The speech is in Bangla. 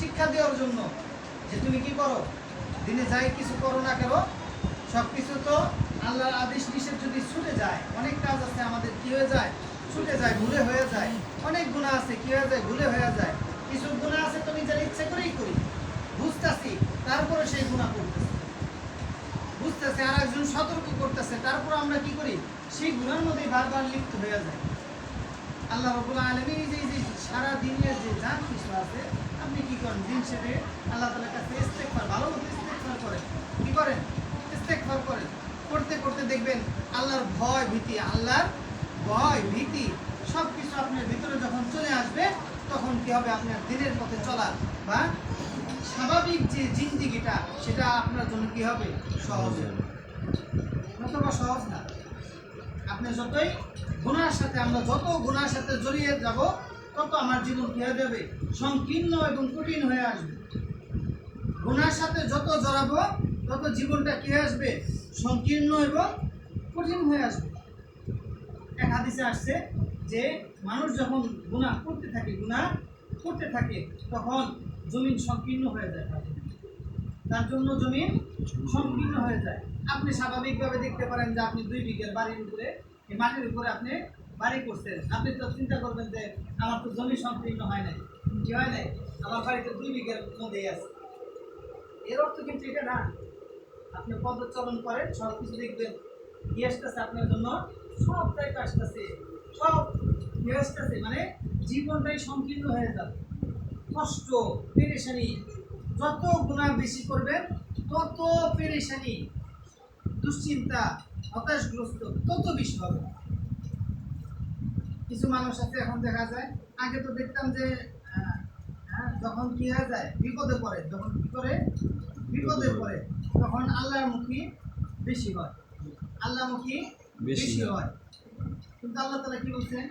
শিক্ষা দেওয়ার জন্য যে তুমি কি করো? দিনে যাই কিছু করো না কেন সব কিছু তো আল্লাহর আদেশ নিষেধ যদি ছুটে যায়, অনেক কাজ আছে আমাদের, কি হয়ে যায়? ছুটে যায়, ভুলে হয়ে যায়। অনেক গুণা আছে, কি হয়ে যায়? ভুলে হয়ে যায়। কিছু গুণা আছে তো নিজের ইচ্ছে করেই করি। বুঝতেছি, তারপরে সেই গুণা করতেছি। বুঝতেছে আর একজন সতর্ক করতেছে, তারপর আমরা কি করি? সেই গুণার মধ্যে বারবার লিপ্ত হয়ে যায় আল্লাহ রবুল আলমী যে যে সারা দিনের যে যা কিছু আছে, আপনি কি করেন? দিন শেষে আল্লাহ তালার কাছে ইস্তেকবার ভালো মতো ইস্তেকবার করেন। কি করেন? ইস্তেকবার করেন। করতে করতে দেখবেন আল্লাহর ভয় ভীতি, আল্লাহর ভয় ভীতি সব কিছু আপনার ভিতরে যখন চলে আসবে, তখন কি হবে? আপনার দিনের পথে চলা বা স্বাভাবিক যে জিন্দিগিটা, সেটা আপনার জন্য কি হবে? সহজ হবে। নতুবা সহজ না। আপনি যতই গুনার সাথে আমরা যত গুনার সাথে জড়িয়ে যাব, তত আমার জীবন কি হয়ে যাবে? সংকীর্ণ এবং কঠিন হয়ে আসবে। গুনার সাথে যত জড়াবো, তত জীবনটা কি আসবে? সংকীর্ণ এবং কঠিন হয়ে আসবে। এক হাদিসে আসছে যে, মানুষ যখন গুনাহ করতে থাকে, গুনাহ করতে থাকে, তখন জমিন সংকীর্ণ হয়ে যায়। তার জন্য জমিন সংকীর্ণ হয়ে যায়। আপনি স্বাভাবিকভাবে দেখতে পারেন যে, আপনি দুই বিঘের বাড়ির উপরে মাটির উপরে আপনি বাড়ি করছেন। আপনি তো চিন্তা করবেন যে আমার তো জমি সংকীর্ণ হয় নাই। কি হয় নাই? আমার বাড়িতে দুই বিঘের মধ্যেই আছে। এর অর্থ কিন্তু এটা না। আপনি পদচলন করেন সব কিছু দেখবেন। কি আসতেছে আপনার জন্য? সবটাই আসতেছে। সব কি আসতেছে? মানে জীবনটাই সংকীর্ণ হয়ে যাবে। কষ্ট, পেরেশানি, যত গুণা বেশি করবেন, তত পেরেশানি। দুশ্চিন্তা হতাশগ্রস্ত তত বেশি হবে। কিছু মানুষ আছে এখন দেখা যায় আগে তো দেখতাম যে হ্যাঁ, যখন কি হয়ে যায় বিপদে পড়ে যখন কি করে? বিপদে পড়ে তখন আল্লাহর মুখী বেশি হয়। আল্লাহমুখী বেশি বেশি হয়। হয়। কিন্তু আল্লাহ তালা কি বলছেন?